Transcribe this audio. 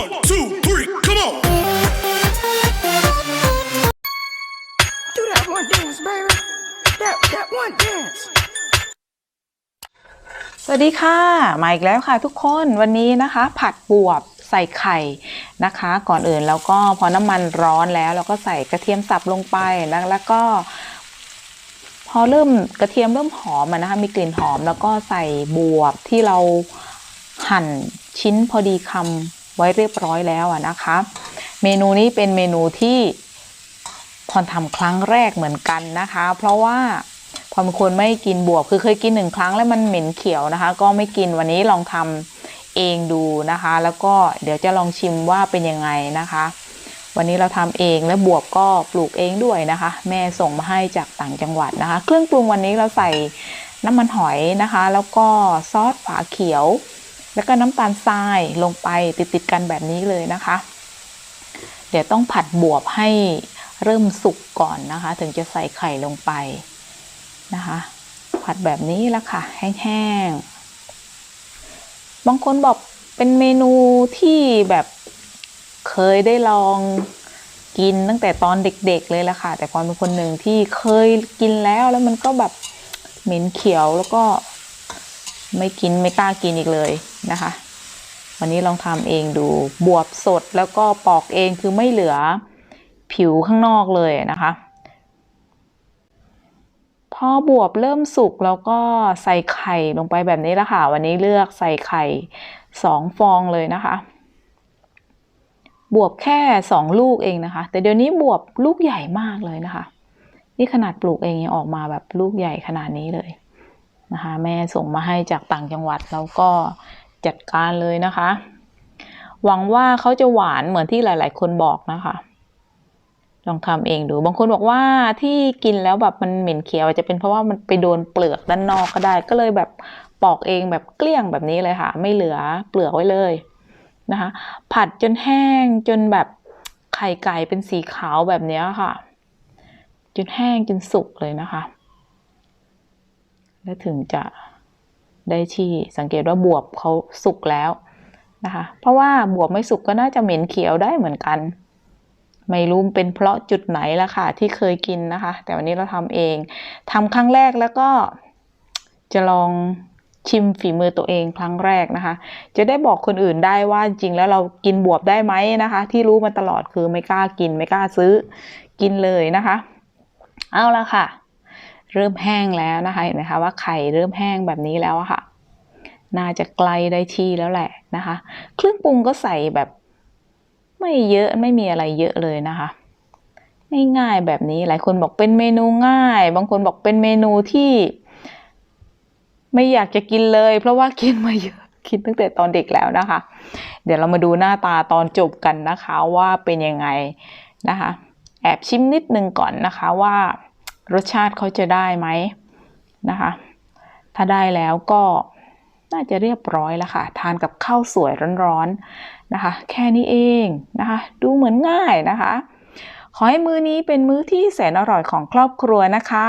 One, two, three, come on. Do that one dance, baby. That that one dance. สวัสดีค่ะ มาอีกแล้วค่ะทุกคนวันนี้นะคะ ผัดบวบใส่ไข่นะคะ ก่อนอื่นแล้วก็พอน้ำมันร้อนแล้วเราก็ใส่กระเทียมสับลงไปแล้วแล้วก็ พอเริ่มกระเทียมเริ่มหอมอะนะคะ มีกลิ่นหอมแล้วก็ใส่บวบที่เราหั่นชิ้นพอดีคำ ไว้เรียบร้อยแล้วอะนะคะ เมนูนี้เป็นเมนูที่พรทำครั้งแรกเหมือนกันนะคะ เพราะว่าพอเป็นคนไม่กินบวบคือเคยกินหนึ่งครั้งแล้วมันเหม็นเขียวนะคะ ก็ไม่กินวันนี้ลองทำเองดูนะคะ แล้วก็เดี๋ยวจะลองชิมว่าเป็นยังไงนะคะ วันนี้เราทำเองและบวบก็ปลูกเองด้วยนะคะ แม่ส่งมาให้จากต่างจังหวัดนะคะ เครื่องปรุงวันนี้เราใส่น้ำมันหอยนะคะ แล้วก็ซอสฝาเขียว แล้วก็น้ำตาลทรายลงไปติดๆกันแบบนี้เลยนะคะ เดี๋ยวต้องผัดบวบให้เริ่มสุกก่อนนะคะ ถึงจะใส่ไข่ลงไปนะคะ ผัดแบบนี้ละค่ะ แห้งๆ บางคนบอกเป็นเมนูที่แบบเคยได้ลองกินตั้งแต่ตอนเด็กๆเลยละค่ะ แต่พอเป็นคนหนึ่งที่เคยกินแล้วแล้วมันก็แบบเหม็นเขียวแล้วก็ไม่กินไม่กล้ากินอีกเลย นะคะ วันนี้ลองทำเองดูบวบสดแล้วก็ปอกเองคือไม่เหลือผิวข้างนอกเลยนะคะ พอบวบเริ่มสุกแล้วก็ใส่ไข่ลงไปแบบนี้ละค่ะ วันนี้เลือกใส่ไข่สองฟองเลยนะคะบวบแค่สองลูกเองนะคะ แต่เดี๋ยวนี้บวบลูกใหญ่มากเลยนะคะ นี่ขนาดปลูกเองยังออกมาแบบลูกใหญ่ขนาดนี้เลยนะคะ แม่ส่งมาให้จากต่างจังหวัดแล้วก็ จัดการเลยนะคะ หวังว่าเขาจะหวานเหมือนที่หลาย ๆ คนบอกนะคะ ลองทำเองดู บางคนบอกว่าที่กินแล้วแบบมันเหม็นเขียวอาจจะเป็นเพราะว่ามันไปโดนเปลือกด้านนอกก็ได้ ก็เลยแบบปอกเองแบบเกลี้ยงแบบนี้เลยค่ะ ไม่เหลือเปลือกไว้เลยนะคะ ผัดจนแห้งจนแบบไข่ไก่เป็นสีขาวแบบนี้ค่ะ จนแห้งจนสุกเลยนะคะ แล้วถึงจะ ได้ที่สังเกตว่าบวบเขาสุกแล้วนะคะ เพราะว่าบวบไม่สุกก็น่าจะเหม็นเขียวได้เหมือนกัน ไม่รู้เป็นเพราะจุดไหนละค่ะ ที่เคยกินนะคะ แต่วันนี้เราทำเองทำครั้งแรกแล้วก็จะลองชิมฝีมือตัวเองครั้งแรกนะคะ จะได้บอกคนอื่นได้ว่าจริงแล้วเรากินบวบได้ไหมนะคะ ที่รู้มาตลอดคือไม่กล้ากินไม่กล้าซื้อกินเลยนะคะ เอาละค่ะ เริ่มแห้งแล้วนะคะเห็นไหมคะว่าไข่เริ่มแห้งแบบนี้แล้วค่ะ น่าจะใกล้ได้ที่แล้วแหละนะคะ เครื่องปรุงก็ใส่แบบไม่เยอะไม่มีอะไรเยอะเลยนะคะง่ายๆแบบนี้หลายคนบอกเป็นเมนูง่าย บางคนบอกเป็นเมนูที่ ไม่อยากจะกินเลย เพราะว่ากินมาเยอะกินตั้งแต่ตอนเด็กแล้วนะคะ เดี๋ยวเรามาดูหน้าตาตอนจบกันนะคะว่าเป็นยังไงนะคะ แอบชิมนิดนึงก่อนนะคะว่า รสชาติเขาจะได้ไหมนะคะ ถ้าได้แล้วก็น่าจะเรียบร้อยแล้วค่ะ ทานกับข้าวสวยร้อนๆนะคะ แค่นี้เองนะคะ ดูเหมือนง่ายนะคะ ขอให้มื้อนี้เป็นมื้อที่แสนอร่อยของครอบครัวนะคะ